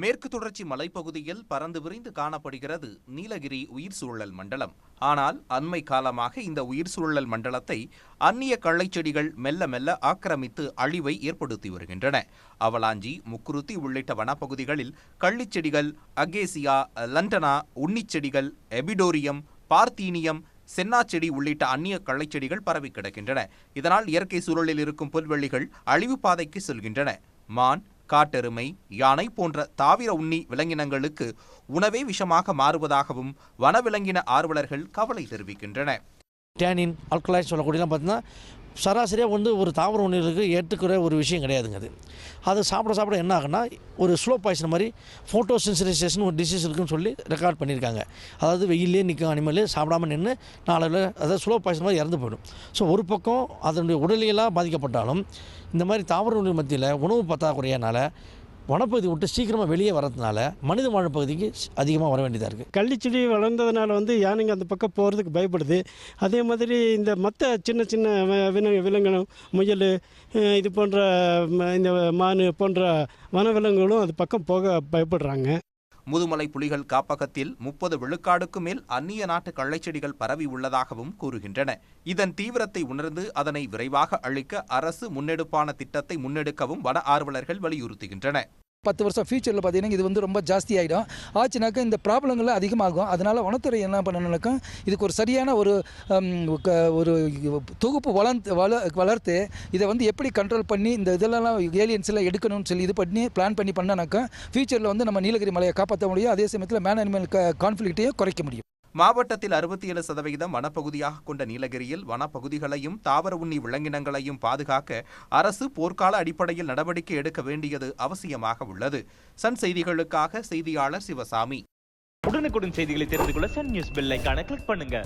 மேற்கு தொடர்ச்சி மலைப்பகுதியில் பறந்து விரிந்து காணப்படுகிறது நீலகிரி உயிர் சூழல் மண்டலம். ஆனால் அண்மை காலமாக இந்த உயிர் சூழல் மண்டலத்தை அந்நிய கள்ளைச்செடிகள் மெல்ல மெல்ல ஆக்கிரமித்து அழிவை ஏற்படுத்தி வருகின்றன. அவலாஞ்சி முக்குருத்தி உள்ளிட்ட வனப்பகுதிகளில் கள்ளிச்செடிகள் அகேசியா லண்டனா உன்னிச்செடிகள் எபிடோரியம் பார்த்தீனியம் சென்னாச்செடி உள்ளிட்ட அந்நிய கள்ளைச்செடிகள் பரவி கிடக்கின்றன. இதனால் இயற்கை சூழலில் இருக்கும் புல்வெளிகள் அழிவு பாதைக்கு செல்கின்றன. மான் காட்டெருமை யானை போன்ற தாவிர உண்ணி விலங்கினங்களுக்கு உணவே விஷமாக மாறுவதாகவும் வனவிலங்கின ஆர்வலர்கள் கவலை தெரிவிக்கின்றனர். டேனின் அல்கலாய்ட் சொல்லக்கூடியலாம் பார்த்தீங்கன்னா சராசரியாக வந்து ஒரு தாவர இருக்குது ஏற்றுக்கிற ஒரு விஷயம் கிடையாதுங்க அது. அது சாப்பிட சாப்பிட என்ன ஆகுன்னா ஒரு ஸ்லோ பாய்சன் மாதிரி ஃபோட்டோ சென்சரைசேஷன் ஒரு டிசீஸ் இருக்குன்னு சொல்லி ரெக்கார்ட் பண்ணியிருக்காங்க. அதாவது வெயிலே நிற்கும் அனிமல் சாப்பிடாம நின்று நாளில் அதாவது ஸ்லோ பாய்சன் மாதிரி இறந்து போயிடும். ஸோ ஒரு பக்கம் அதனுடைய உடலியெல்லாம் பாதிக்கப்பட்டாலும் இந்த மாதிரி தாவர மத்தியில் உணவு பற்றாக்குறையனால வனப்பகுதி விட்டு சீக்கிரமாக வெளியே வரதுனால மனித வாழும் பகுதிக்கு அதிகமாக வர வேண்டியதாக இருக்குது கள்ளிச்செடி வளர்ந்ததுனால வந்து யானைங்க அந்த பக்கம் போகிறதுக்கு பயப்படுது. அதே மாதிரி இந்த மற்ற சின்ன சின்ன வ- வின விலங்கினம் முயல் இது போன்ற ம- இந்த மானு போன்ற வனவிலங்குகளும் அது பக்கம் போக பயப்படுறாங்க. முதுமலை புலிகள் காப்பகத்தில் முப்பது விழுக்காடுக்கு மேல் அந்நிய நாட்டு கள்ளைச்செடிகள் பரவி உள்ளதாகவும் கூறுகின்றன. இதன் தீவிரத்தை உணர்ந்து அதனை விரைவாக அழிக்க அரசு முன்னெடுப்பான திட்டத்தை முன்னெடுக்கவும் வன ஆர்வலர்கள் வலியுறுத்துகின்றனர். பத்து வருஷம் ஃபியூச்சரில் பார்த்தீங்கன்னா இது வந்து ரொம்ப ஜாஸ்தி ஆகிடும் ஆச்சுனாக்கா இந்த ப்ராப்ளங்கள் அதிகமாகும். அதனால் வனத்துறை என்ன பண்ணணும்னாக்கா இதுக்கு ஒரு சரியான ஒரு க- ஒரு தொகுப்பு வளர்ந்து வள வளர்த்து இதை வந்து எப்படி கண்ட்ரோல் பண்ணி இந்த இதெல்லாம் ஏலியன்ஸ் எல்லாம் எடுக்கணும்னு சொல்லி இது பண்ணி பிளான் பண்ணி பண்ணனாக்கா ஃபியூச்சரில் வந்து நம்ம நீலகிரி மலையை காப்பாற்ற முடியும். அதே சமயத்தில் மேன் அனிமல் கான்ஃப்ளிக்ட்டையும் குறைக்க முடியும். மாவட்டத்தில் அறுபத்தி ஏழு சதவிகிதம் வனப்பகுதியாக கொண்ட நீலகிரியில் வனப்பகுதிகளையும் தாவர உண்ணி விலங்கினங்களையும் பாதுகாக்க அரசு போர்க்கால அடிப்படையில் நடவடிக்கை எடுக்க வேண்டியது அவசியமாக உள்ளது. சன் செய்திகளுக்காக செய்தியாளர் சிவசாமி. உடனுக்குடன் செய்திகளை தெரிந்து கொள்ள சன் நியூஸ் பெல்லைக்கான கிளிக் பண்ணுங்க.